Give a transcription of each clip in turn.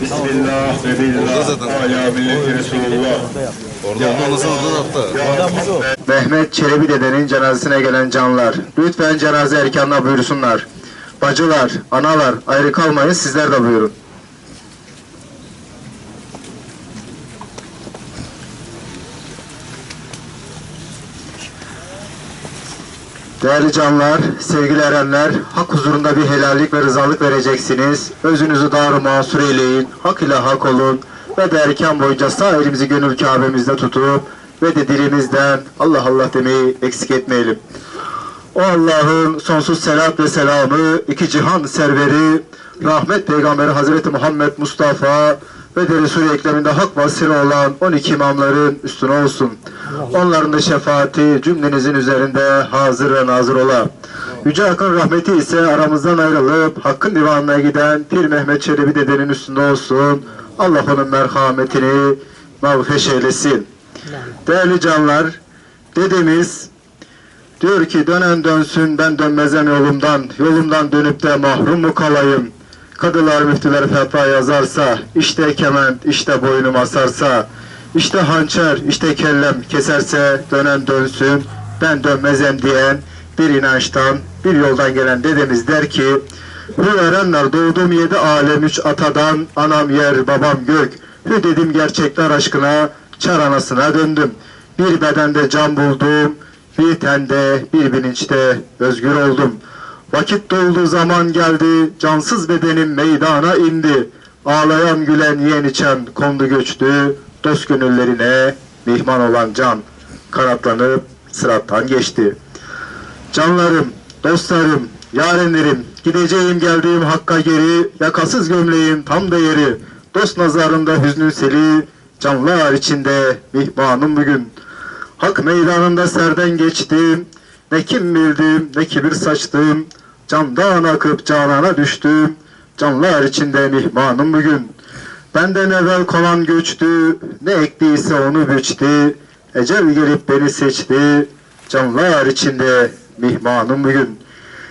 Bismillah ve billah. Ala milleti Resulullah. Orada olmasın orada. Mehmet Çelebi dedenin cenazesine gelen canlar. Lütfen cenaze erkanına buyursunlar. Bacılar, analar ayrı kalmayın sizler de buyurun. Değerli canlar, sevgili erenler, hak huzurunda bir helallik ve rızalık vereceksiniz. Özünüzü dar masur eyleyin, hak ile hak olun ve de erken boyunca sağ elimizi gönül Kabe'mizde tutup ve de dilimizden Allah Allah demeyi eksik etmeyelim. O Allah'ın sonsuz selat ve selamı, iki cihan serveri, rahmet peygamberi Hazreti Muhammed Mustafa ve de Resul-i Ekrem'inde hak vasiri olan 12 imamların üstüne olsun. Onların da şefaati cümlenizin üzerinde hazır ve nazır ola. Yüce Hakk'ın rahmeti ise aramızdan ayrılıp Hakk'ın divanına giden Pir Mehmet Çelebi dedenin üstünde olsun. Allah onun merhametini mağfeş eylesin. Değerli canlar, dedemiz Diyor ki dönen dönsün ben dönmezem yolumdan. Yolumdan dönüp de mahrum mu kalayım? Kadılar müftüler fetva yazarsa, işte kement, işte boynum asarsa, işte hançer, işte kellem keserse dönen dönsün, ben dönmezem diyen bir inançtan, bir yoldan gelen dedemiz der ki, Hü erenler doğduğum yedi alem üç atadan, anam yer, babam gök. Hü dedim gerçekler aşkına, çar anasına döndüm. Bir bedende can buldum, bir tende, bir bilinçte özgür oldum. Vakit doldu zaman geldi, cansız bedenim meydana indi. Ağlayan gülen yiyen içen kondu göçtü, dost gönüllerine mihman olan can kanatlanıp sırattan geçti. Canlarım, dostlarım, yarenlerim, gideceğim geldiğim hakka geri, yakasız gömleğim tam da yeri, dost nazarında hüznün seli, canlar içinde mihmanım bugün. Hak meydanında serden geçtim, ne kim bildim, ne kibir saçtım, candan akıp canana düştüm, canlar içinde mihmanım bugün. Benden evvel kolan göçtü, ne ektiyse onu biçti, ecel gelip beni seçti, canlar içinde mihmanım bugün.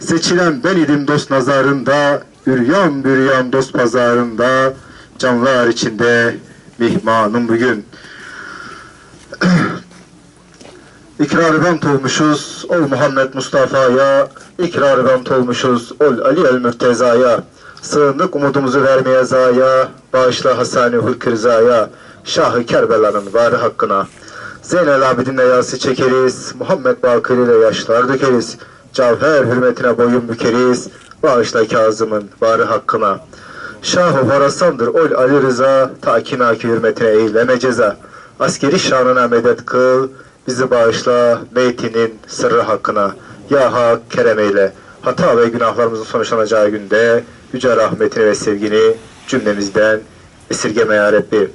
Seçilen ben idim dost nazarında, üryan büryan dost pazarında, canlar içinde mihmanım bugün. İkrar-ı bent olmuşuz, ol Muhammed Mustafa'ya, ikrar-ı bent olmuşuz, ol Ali el Mürteza'ya. Sığındık umudumuzu vermeye zaya, bağışla Hasan-ı Hulk Rıza'ya, Şah-ı Kerbela'nın varı hakkına. Zeynel Abidin'le yası çekeriz, Muhammed Bakır ile yaşlar dökeriz, Cavher hürmetine boyun bükeriz, bağışla Kazım'ın varı hakkına. Şah-ı Horasan'dır ol Ali Rıza, ta kinaki hürmetine eyleme ceza. Askeri şanına medet kıl, bizi bağışla beytinin sırrı hakkına. Ya Hak kerem eyle. Hata ve günahlarımızın sonuçlanacağı günde yüce rahmetini ve sevgini cümlemizden esirgeme ya Rabbi.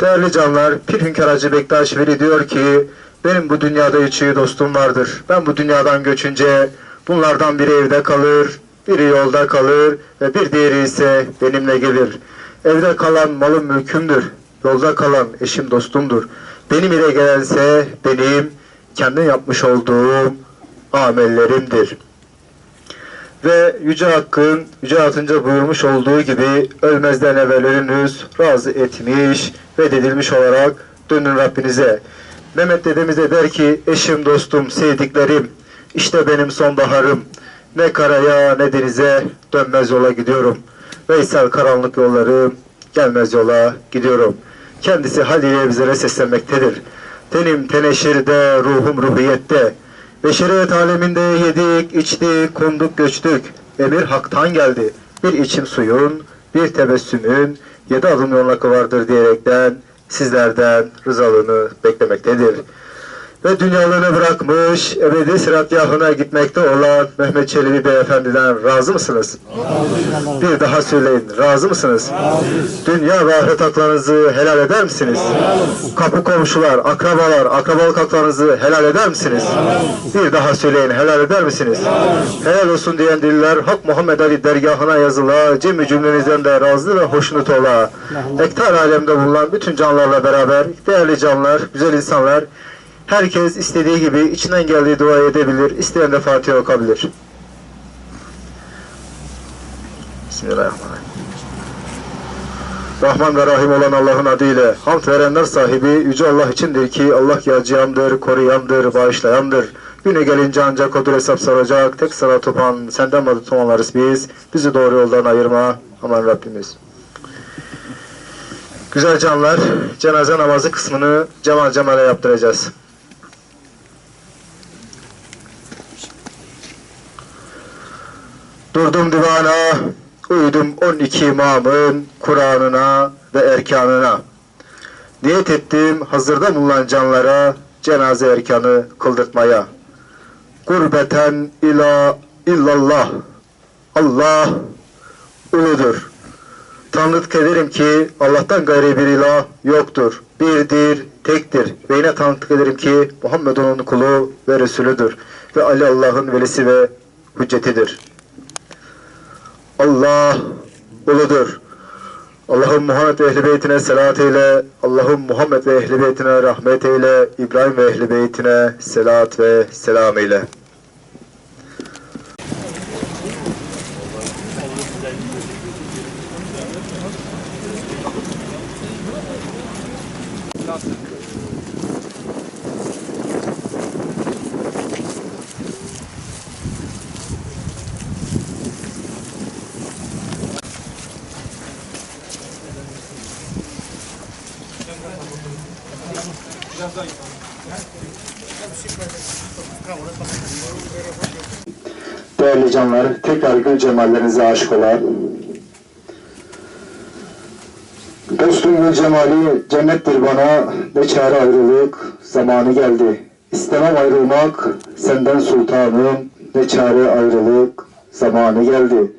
Değerli canlar, Pir Hünkar Hacı Bektaş Veli diyor ki, benim bu dünyada üç iyi dostum vardır. Ben bu dünyadan göçünce bunlardan biri evde kalır, biri yolda kalır ve bir diğeri ise benimle gelir. Evde kalan malım mülkümdür, yolda kalan eşim dostumdur. Benim ile gelense benim kendi yapmış olduğum amellerimdir. Ve Yüce Hakk'ın Yüce Hatınca buyurmuş olduğu gibi ölmezden evvel ölünüz razı etmiş ve dedilmiş olarak dönün Rabbinize. Mehmet dedemiz de der ki eşim dostum sevdiklerim işte benim sonbaharım ne karaya ne denize dönmez yola gidiyorum. Veysel karanlık yollarım gelmez yola gidiyorum. Kendisi haliyle bizlere seslenmektedir. Tenim teneşirde, ruhum ruhiyette. Beşeriyet aleminde yedik, içtik, konduk, göçtük. Emir haktan geldi. Bir içim suyun, bir tebessümün, yedi adım yolun vardır diyerekten sizlerden rızalığını beklemektedir. Ve dünyalığını bırakmış ebedi sıratgahına gitmekte olan Mehmet Çelebi Beyefendiden razı mısınız? Bir daha söyleyin. Razı mısınız? Dünya ve ahiret haklarınızı helal eder misiniz? Kapı komşular, akrabalar, akrabalık haklarınızı helal eder misiniz? Bir daha söyleyin. Helal eder misiniz? Helal olsun diyen diller Hak Muhammed Ali dergahına yazıla, cemi cümlenizden de razı ve hoşnut ola. Ektar alemde bulunan bütün canlılarla beraber, değerli canlılar, güzel insanlar, herkes istediği gibi içinden geldiği dua edebilir, isteyen de Fatiha okuyabilir. Bismillahirrahmanirrahim. Rahman ve Rahim olan Allah'ın adıyla hamd verenler sahibi Yüce Allah içindir ki Allah yacıyandır, koruyandır, bağışlayandır. Günü gelince ancak odur hesap soracak. Tek sıra topan senden madı tumanlarız biz. Bizi doğru yoldan ayırma. Aman Rabbimiz. Güzel canlar, cenaze namazı kısmını cemal cemale yaptıracağız. Durdum divana, uydum 12 imamın Kur'an'ına ve erkanına. Niyet ettim hazırda bulunan canlara cenaze erkanı kıldırtmaya. Gurbeten ila illallah. Allah uludur. Tanrıt ederim ki Allah'tan gayri bir ilah yoktur. Birdir, tektir. Ve yine tanıklık ederim ki Muhammed onun kulu ve Resulüdür. Ve Ali Allah'ın velisi ve hüccetidir. Allah uludur. Allah'ım Muhammed ve Ehl-i Beytine selat eyle. Allah'ım Muhammed ve Ehl-i Beytine rahmet eyle. İbrahim ve Ehl-i Beytine selat ve selam eyle. Değerli canlar, tekrar gül cemallerinize aşık olan Dostum gül cemali cennettir bana ne çare ayrılık zamanı geldi. İstemem ayrılmak senden sultanım ne çare ayrılık zamanı geldi.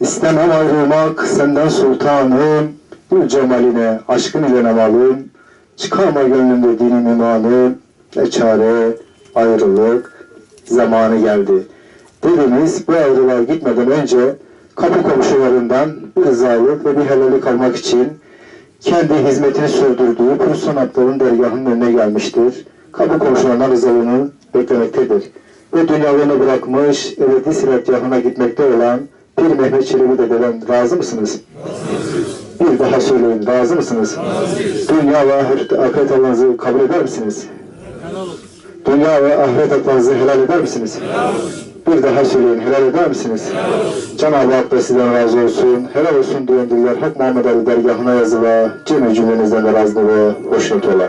İstemem ayrılmak senden sultanım gül cemaline aşkın ile namalım çıkarma gönlümde dinim imanım ne çare ayrılık zamanı geldi. Dediniz bu ayrılığa gitmeden önce kapı komşularından bir rızalık ve bir helallik almak için kendi hizmetini sürdürdüğü Kurs Sanatların dergahının önüne gelmiştir. Kapı komşularından rızalığını beklemektedir. Ve dünyalığını bırakmış, ebedi siratgahına gitmekte olan bir Mehmet Çelebi dededen razı mısınız? Bir daha söyleyin, razı mısınız? Dünya ve ahiret, ahiret Allah'ınızı kabul eder misiniz? Dünya ve ahiret haklarınızı helal eder misiniz? Bir daha söyleyin, helal eder misiniz? Cenab-ı Hak da sizden razı olsun. Helal olsun diyen diller Hak Muhammed Ali dergahına yazıla. Cemil cümlenizden de razı ve hoşnut ola.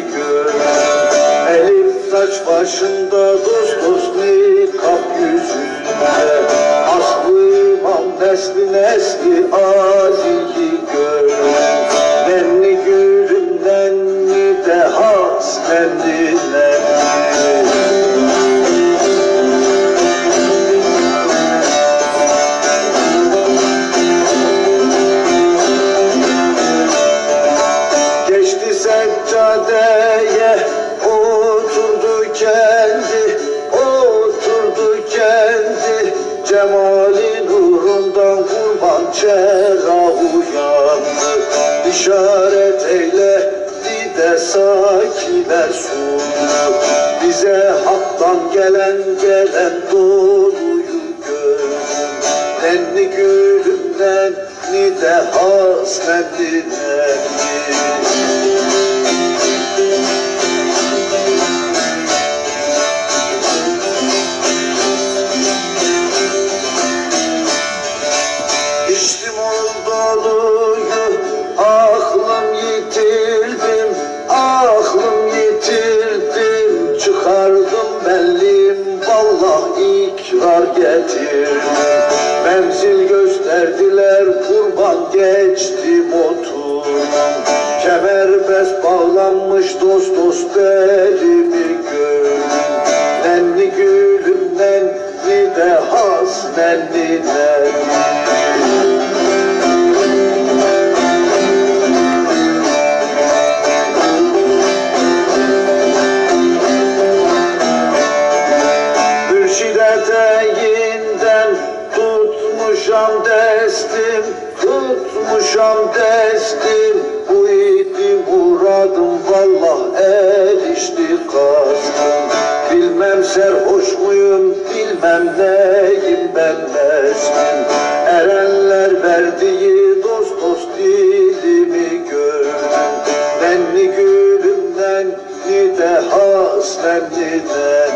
Gördüm Elif taç başında dost dost nikap yüzünde Aslı imam nesli nesli Ali'yi Nenni gülümden ni de hasretti Allah ikrar getirdi. Menzil gösterdiler kurban geçti motorum Kemerbest bağlanmış dost dost belimi gönlüm Nenni gülüm nenni de has nenni nenni Neyim ben meskim Erenler verdiği dost dost dilimi gördüm. Nenni gülümden ni de has nenni nenni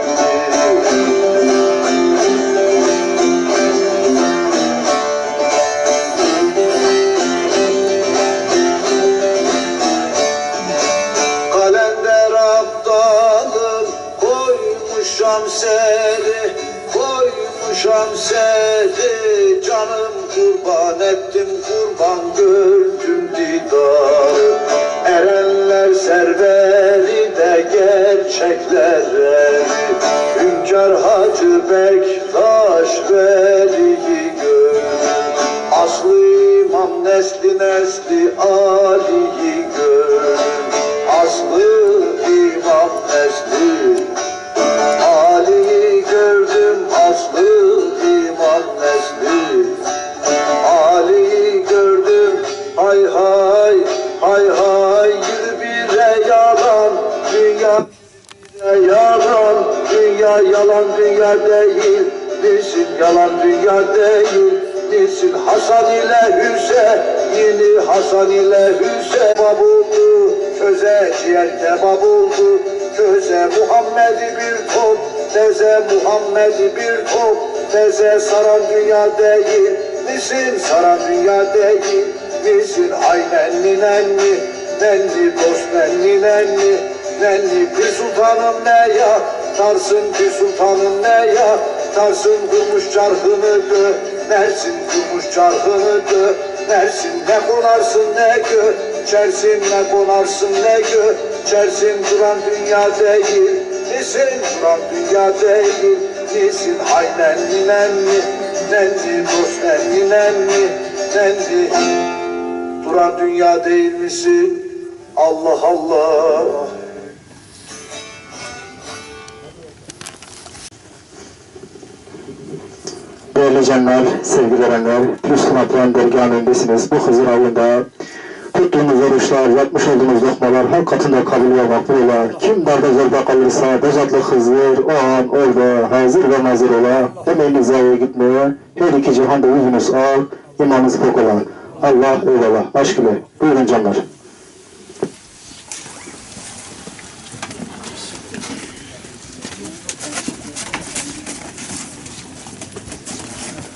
kurban gördüm didarı Erenler serveri de gerçekler eri Hünkar Hacı Bektaş Veli'yi gördüm Aslı İmam nesli nesli ile Hüseyin'i Hasan ile Hüseyin Kebap oldu Köze ciğer kebap oldu Köze Muhammed'i bir top Teze Muhammed'i bir top Teze saran dünya değil Nisin saran dünya değil Nisin ay nenni nenni Nenni dost nenni nenni Nenni bir sultanım ne ya Tarsın bir sultanım ne ya Tarsın kurmuş çarkını dö Mersin kurmuş çarkını dö Mersin ne konarsın ne gö Çersin ne konarsın ne gö Çersin duran dünya değil. Nisin duran dünya değil. Nisin hay nenni nenni. Nenni dost nenni nenni. Nenni. Duran dünya değil misin? Allah Allah Değerli canlar, sevgili erenler, Müslüman dergahın önündesiniz. Bu Hızır ayında tuttuğunuz oruçlar, yapmış olduğunuz lokmalar hak katında kabul ve makbul ola. Kim darda zorda kalırsa dezatlı Hızır o an orada hazır ve nazır ola. Emeğiniz zayiye gitmeye, her iki cihanda yüzünüz al, imanınız pek ola. Allah eyvallah, aşk ile. Buyurun canlar.